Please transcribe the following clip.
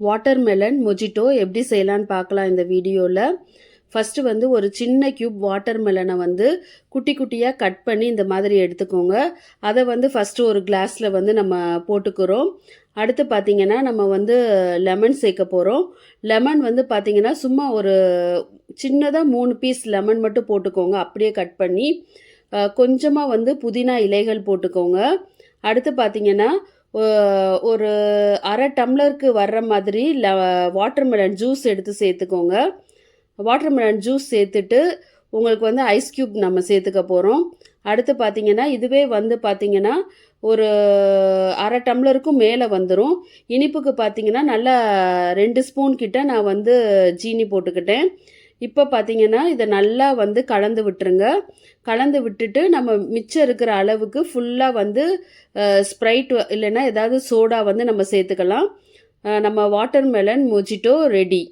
Watermelon mojito எப்படி செய்யலான்னு பார்க்கலாம் இந்த வீடியோவில் ஃபஸ்ட்டு வந்து ஒரு சின்ன க்யூப் வாட்டர்மெலனை வந்து குட்டி குட்டியாக கட் பண்ணி இந்த மாதிரி எடுத்துக்கோங்க. அதை வந்து ஃபஸ்ட்டு ஒரு கிளாஸில் வந்து நம்ம போட்டுக்கிறோம். அடுத்து பார்த்தீங்கன்னா நம்ம வந்து லெமன் சேர்க்க போகிறோம் லெமன் வந்து பார்த்திங்கன்னா சும்மா ஒரு சின்னதாக மூணு பீஸ் லெமன் மட்டும் போட்டுக்கோங்க. அப்படியே கட் பண்ணி கொஞ்சமாக வந்து புதினா இலைகள் போட்டுக்கோங்க. அடுத்து பார்த்திங்கன்னா ஒரு அரை டம்ளருக்கு வர்ற மாதிரி ல வாட்டர்மெலன் ஜூஸ் எடுத்து சேர்த்துக்கோங்க. வாட்டர்மெலன் ஜூஸ் சேர்த்துட்டு உங்களுக்கு வந்து ஐஸ் க்யூப் நம்ம சேர்த்துக்க போகிறோம் அடுத்து பார்த்திங்கன்னா இதுவே வந்து பார்த்திங்கன்னா ஒரு அரை டம்ளருக்கும் மேலே வந்துடும் இனிப்புக்கு பார்த்திங்கன்னா நல்லா ரெண்டு ஸ்பூன் கிட்ட நான் வந்து ஜீனி போட்டுக்கிட்டேன். இப்போ பார்த்தீங்கன்னா இதை நல்லா வந்து கலந்து விட்டுருங்க. கலந்து விட்டுட்டு நம்ம மிச்சம் இருக்கிற அளவுக்கு ஃபுல்லாக வந்து ஸ்ப்ரைட் இல்லைன்னா ஏதாவது சோடா வந்து நம்ம சேர்த்துக்கலாம். நம்ம நம்ம வாட்டர்மெலன் மொஜிட்டோ ரெடி